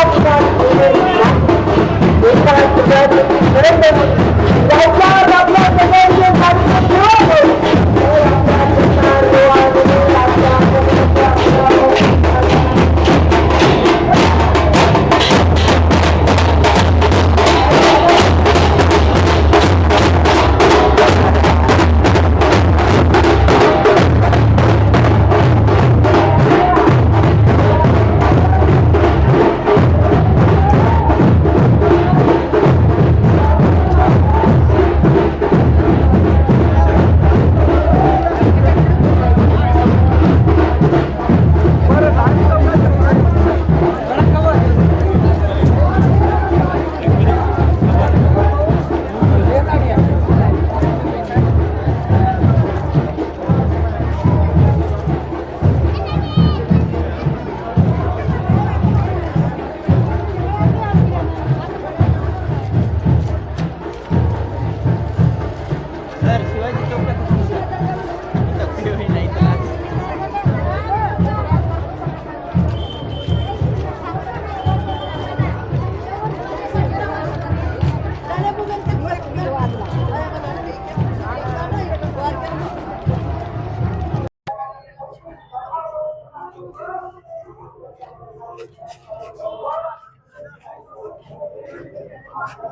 Thank you.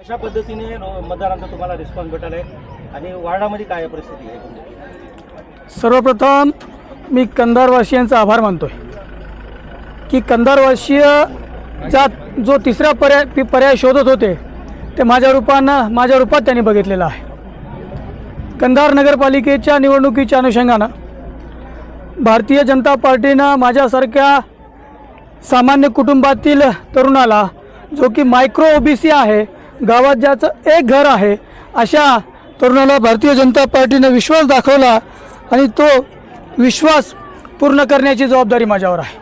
अशा पद्धतीने मतदारांचा तुम्हाला रिस्पॉन्स भेटायला आहे आणि वार्डामध्ये काय परिस्थिती आहे? सर्वप्रथम मी कंधारवासियांचा आभार मानतोय. की कंधारवासीय ज्या जो तिसरा पर्याय पर्याय शोधत होते ते माझ्या रूपानं माझ्या रूपात त्यांनी बघितलेलं आहे. कंधार नगरपालिकेच्या निवडणुकीच्या अनुषंगानं भारतीय जनता पार्टीनं माझ्यासारख्या सामान्य कुटुंबातील तरुणाला जो की मायक्रो ओबीसी आहे गावात ज्याचं एक घर आहे अशा तरुणाला भारतीय जनता पार्टीनं विश्वास दाखवला आणि तो विश्वास पूर्ण करण्याची जबाबदारी माझ्यावर आहे.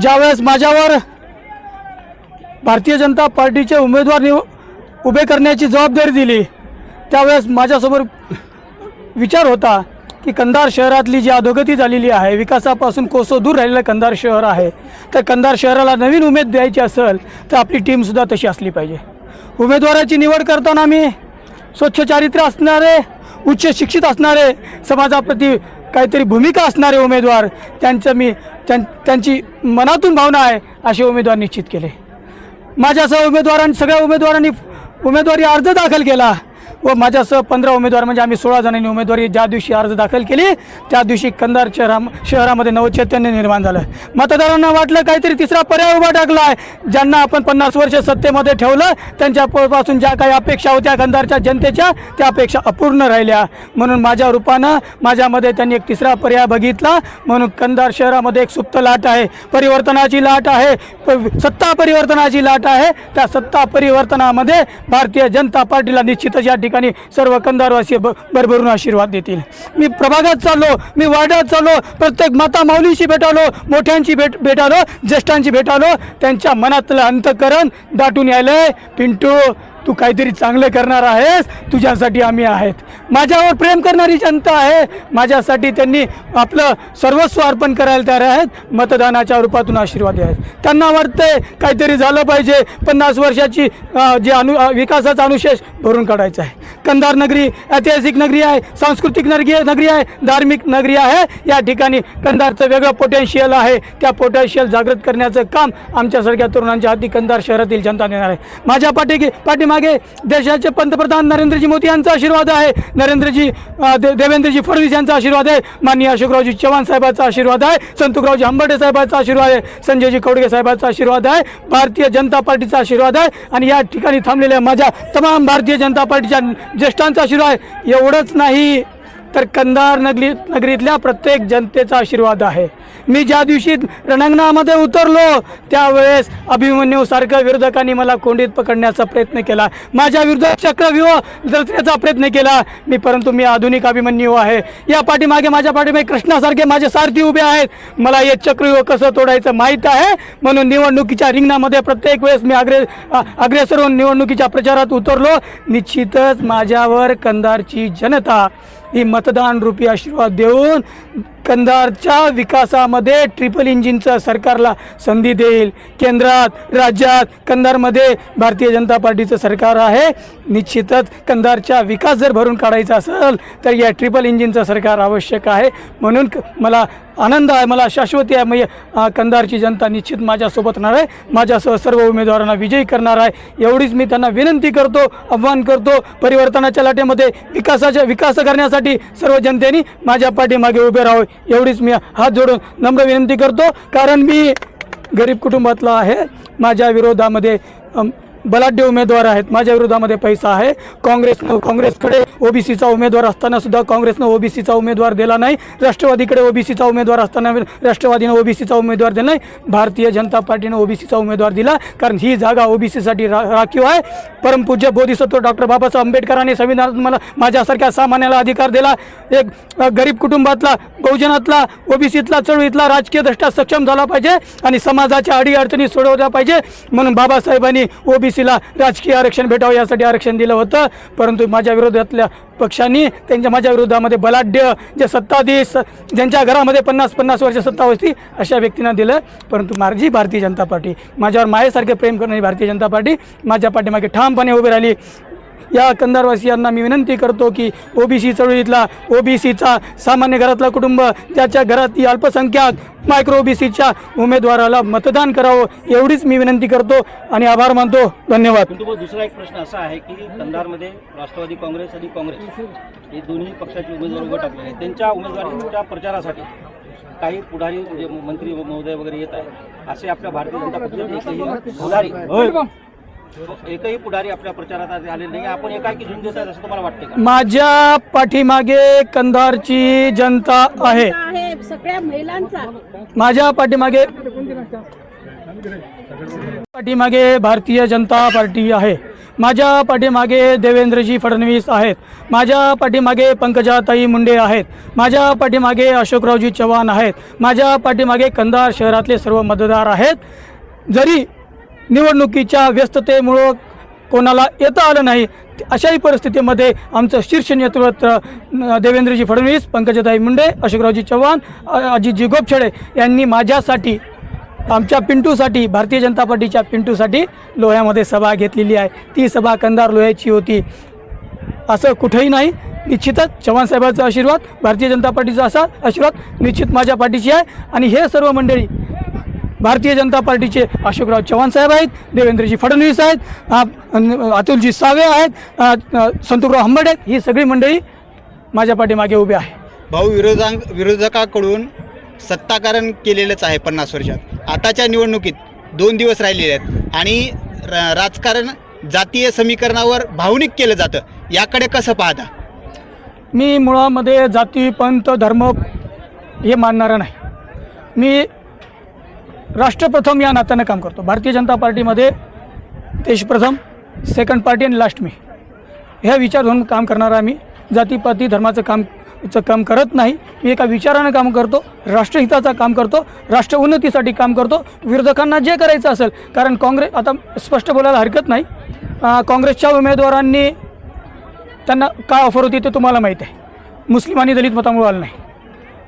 ज्यावेळेस माझ्यावर भारतीय जनता पार्टीचे उमेदवार निव उभे करण्याची जबाबदारी दिली त्यावेळेस माझ्यासमोर विचार होता की कंधार शहरातली जी अधोगती झालेली आहे विकासापासून कोसो दूर राहिलेलं कंधार शहर आहे तर कंधार शहराला नवीन उमेद द्यायची असेल तर आपली टीमसुद्धा तशी असली पाहिजे. उमेदवाराची निवड करताना मी स्वच्छ चारित्र्य असणारे उच्च शिक्षित असणारे समाजाप्रती काहीतरी भूमिका असणारे उमेदवार त्यांचं मी त्यां त्यांची मनातून भावना आहे असे उमेदवार निश्चित केले. माझ्यासह उमेदवारांनी सगळ्या उमेदवारांनी उमेदवारी अर्ज दाखल केला. व माझ्यासह पंधरा उमेदवार म्हणजे आम्ही सोळा जणांनी उमेदवारी ज्या दिवशी अर्ज दाखल केली त्या दिवशी कंधार शहरा शहरामध्ये नवचैतन्य निर्माण झालं. मतदारांना वाटलं काहीतरी तिसरा पर्याय उभा टाकला आहे ज्यांना आपण पन्नास वर्ष सत्तेमध्ये ठेवलं त्यांच्यापासून ज्या काही अपेक्षा होत्या कंधारच्या जनतेच्या त्या अपेक्षा अपूर्ण राहिल्या. म्हणून माझ्या रूपानं माझ्यामध्ये त्यांनी एक तिसरा पर्याय बघितला. म्हणून कंधार शहरामध्ये एक सुप्त लाट आहे. परिवर्तनाची लाट आहे. सत्ता परिवर्तनाची लाट आहे. त्या सत्ता परिवर्तनामध्ये भारतीय जनता पार्टीला निश्चितच या ठिकाणी ठिकाणी सर्व कंधारवासी ब भरभरून आशीर्वाद देतील. मी प्रभागात चाललो मी वाड्यात चाललो प्रत्येक माता माऊलीशी भेटालो मोठ्यांची भेट भेटालो ज्येष्ठांची भेटालो त्यांच्या मनातलं अंतकरण दाटून यायलंय. पिंटू तू काहीतरी चांगलं करणार आहेस तुझ्यासाठी आम्ही आहेत. माझ्यावर प्रेम करणारी जनता आहे. माझ्यासाठी त्यांनी आपलं सर्वस्व अर्पण करायला तयार आहेत. मतदानाच्या रूपातून आशीर्वाद आहेत त्यांना वाटतंय काहीतरी झालं पाहिजे. पन्नास वर्षाची जे अनु विकासाचा अनुशेष भरून काढायचा आहे. कंधार नगरी ऐतिहासिक नगरी आहे सांस्कृतिक नगरी नगरी आहे धार्मिक नगरी आहे. या ठिकाणी कंधारचं वेगळं पोटेन्शियल आहे. त्या पोटेन्शियल जागृत करण्याचं काम आमच्यासारख्या तरुणांच्या हाती कंधार शहरातील जनता देणार आहे. माझ्या पाठी पाठीमागे देशाचे पंतप्रधान नरेंद्रजी मोदी यांचा आशीर्वाद आहे. नरेंद्रजी दे देवेंद्रजी फडणवीस यांचा आशीर्वाद आहे. माननीय अशोकरावजी चव्हाण साहेबांचा आशीर्वाद आहे. संतुकरावजी हंबर्डे साहेबांचा आशीर्वाद आहे. संजयजी कवडगे साहेबांचा आशीर्वाद आहे. भारतीय जनता पार्टीचा आशीर्वाद आहे. आणि या ठिकाणी थांबलेल्या माझ्या तमाम भारतीय जनता पार्टीच्या ज्येष्ठांचा आशीर्वाद आहे. एवढंच नाही तर कंधार नगरी नगरीतल्या प्रत्येक जनतेचा आशीर्वाद आहे. मी ज्या दिवशी रणांगणामध्ये उतरलो त्यावेळेस अभिमन्यूसारखं विरोधकांनी मला कोंडीत पकडण्याचा प्रयत्न केला. माझ्या विरुद्ध चक्रव्यूह रचण्याचा प्रयत्न केला. मी परंतु मी आधुनिक अभिमन्यू आहे. या पाठीमागे माझ्या पाठीमागे कृष्णासारखे माझे सारथी उभे आहेत. मला हे चक्रव्यूह कसं तोडायचं माहीत आहे? म्हणून निवडणुकीच्या रिंगणामध्ये प्रत्येक वेळेस मी अग्रे अग्रेसर होऊन निवडणुकीच्या प्रचारात उतरलो. निश्चितच माझ्यावर कंधारची जनता ही मतदान रूपी आशीर्वाद देऊन कंधारच्या विकासामध्ये ट्रिपल इंजिनचं सरकारला संधी देईल. केंद्रात राज्यात कंधारमध्ये भारतीय जनता पार्टीचं सरकार आहे. निश्चितच कंधारच्या विकास जर भरून काढायचा असेल तर या ट्रिपल इंजिनचं सरकार आवश्यक आहे. म्हणून मला आनंद आहे मला शाश्वती आहे. म्हणजे कंधारची जनता निश्चित माझ्यासोबत राहणार आहे. माझ्यासह सर्व उमेदवारांना विजयी करणार आहे. एवढीच मी त्यांना विनंती करतो आव्हान करतो. परिवर्तनाच्या लाटेमध्ये विकासाच्या विकास करण्यासाठी सर्व जनतेने माझ्या पाठीमागे उभे राहावे. एवढीच मी हात जोडून नम्र विनंती करतो. कारण मी गरीब कुटुंबातला आहे. माझ्या विरोधामध्ये बलाढ्य उमेदवार आहेत. माझ्या विरोधामध्ये पैसा आहे. काँग्रेसनं काँग्रेसकडे ओबीसीचा उमेदवार असताना सुद्धा काँग्रेसनं ओबीसीचा उमेदवार दिला नाही. राष्ट्रवादीकडे ओबीसीचा उमेदवार असताना राष्ट्रवादीनं ओबीसीचा उमेदवार दिला नाही. भारतीय जनता पार्टीनं ओबीसीचा उमेदवार दिला. कारण ही जागा ओबीसीसाठी रा राखीव आहे. परमपूज्य बोधिसत्व डॉक्टर बाबासाहेब आंबेडकरांनी संविधानात मला माझ्यासारख्या सामान्याला अधिकार दिला. एक गरीब कुटुंबातला बहुजनातला ओबीसीतला चळवळीतला राजकीयदृष्ट्या सक्षम झाला पाहिजे आणि समाजाच्या अडीअडचणी सोडवल्या पाहिजे. म्हणून बाबासाहेबांनी ओबीसीला राजकीय आरक्षण भेटावं यासाठी आरक्षण दिलं होतं. परंतु माझ्या विरोधातल्या पक्षांनी त्यांच्या माझ्या विरोधामध्ये बलाढ्य जे सत्ताधीश ज्यांच्या घरामध्ये पन्नास पन्नास वर्ष सत्ता होती अशा व्यक्तींना दिलं. परंतु माझी भारतीय जनता पार्टी माझ्यावर मायेसारखे प्रेम करणारी भारतीय जनता पार्टी माझ्या पाठीमागे ठामपणे उभी राहिली. या कंधारवासियांना मी विनंती करतो की ओबीसी चळवळीतला ओबीसीचा सामान्य घरातला कुटुंब ज्याच्या घरात ही अल्पसंख्याक मायक्रो ओबीसीच्या उमेदवाराला मतदान करावं एवढीच मी विनंती करतो आणि आभार मानतो. धन्यवाद. दुसरा एक प्रश्न असा आहे की कंधारमध्ये राष्ट्रवादी काँग्रेस आणि काँग्रेस हे दोन्ही पक्षाचे उमेदवार उभे टाकले आहेत. त्यांच्या उमेदवारीच्या प्रचारासाठी काही पुढारी म्हणजे मंत्री महोदय वगैरे येत आहेत. असे आपल्या भारतीय जनता पक्षाचे एकही पुढारी आपल्या प्रचारात आज आलेले नाही. आपण एकाकी झुंज देत असं तुम्हाला वाटते का? माझ्या पाठीमागे कंधारची जनता आहे आहे. सगळ्या महिलांचा. माझ्या पाठीमागे पाठीमागे भारतीय जनता पार्टी आहे. माझ्या पाठीमागे देवेंद्रजी फडणवीस आहेत. माझ्या पाठीमागे पंकजाताई मुंडे आहेत. माझ्या पाठीमागे अशोकरावजी चव्हाण आहेत. माझ्या पाठीमागे कंधार शहरातले सर्व मतदार आहेत. जरी निवडणुकीच्या व्यस्ततेमुळं कोणाला येता आलं नाही अशाही परिस्थितीमध्ये आमचं शीर्ष नेतृत्व देवेंद्रजी फडणवीस पंकजताई मुंडे अशोकरावजी चव्हाण अजितजी गोपछडे यांनी माझ्यासाठी आमच्या पिंटूसाठी भारतीय जनता पार्टीच्या पिंटूसाठी लोह्यामध्ये सभा घेतलेली आहे. ती सभा कंदार लोह्याची होती. असं कुठेही नाही. निश्चितच चव्हाण साहेबांचा आशीर्वाद भारतीय जनता पार्टीचा असा आशीर्वाद निश्चित माझ्या पाठीशी आहे. आणि हे सर्व मंडळी भारतीय जनता पार्टीचे अशोकराव चव्हाण साहेब आहेत देवेंद्रजी फडणवीस आहेत अतुलजी सावे आहेत संतुकराव हंबर्डे आहेत. ही सगळी मंडळी माझ्या पाठीमागे उभी आहे. भाऊ विरोधांक विरोधकाकडून सत्ताकरण केलेलंच आहे पन्नास वर्षात. आताच्या निवडणुकीत दोन दिवस राहिलेले आहेत आणि राजकारण जातीय समीकरणावर भावनिक केलं जातं. याकडे कसं पाहता? मी मुळामध्ये जाती पंथ धर्म हे मानणारा नाही. मी राष्ट्रप्रथम या नात्यानं काम करतो. भारतीय जनता पार्टीमध्ये देशप्रथम सेकंड पार्टी आणि लास्ट मी. ह्या विचार धरून काम करणारा आम्ही. जातीपाती धर्माचं काम चं काम करत नाही. मी एका विचारानं काम करतो राष्ट्रहिताचं काम करतो राष्ट्र उन्नतीसाठी काम करतो. विरोधकांना जे करायचं असेल कारण काँग्रेस आता स्पष्ट बोलायला हरकत नाही. काँग्रेसच्या उमेदवारांनी त्यांना काय ऑफर होती ते तुम्हाला माहीत आहे. मुस्लिम आणि दलित मतामुळे आलं नाही.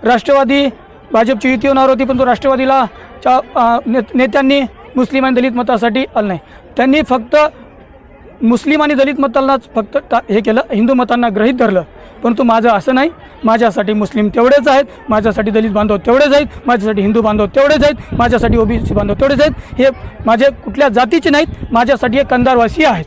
राष्ट्रवादी भाजपची युती होणार होती पण तो राष्ट्रवादीला च्या नेत्यांनी मुस्लिम आणि दलित मतासाठी आलं नाही. त्यांनी फक्त मुस्लिम आणि दलित मतांनाच फक्त टा हे केलं हिंदू मतांना ग्रहित धरलं. परंतु माझं असं नाही माझ्यासाठी मुस्लिम तेवढेच आहेत माझ्यासाठी दलित बांधव तेवढेच आहेत माझ्यासाठी हिंदू बांधव तेवढेच आहेत माझ्यासाठी ओबीसी बांधव तेवढेच आहेत हे माझे कुठल्या जातीचे नाहीत माझ्यासाठी हे कंदारवासी आहेत.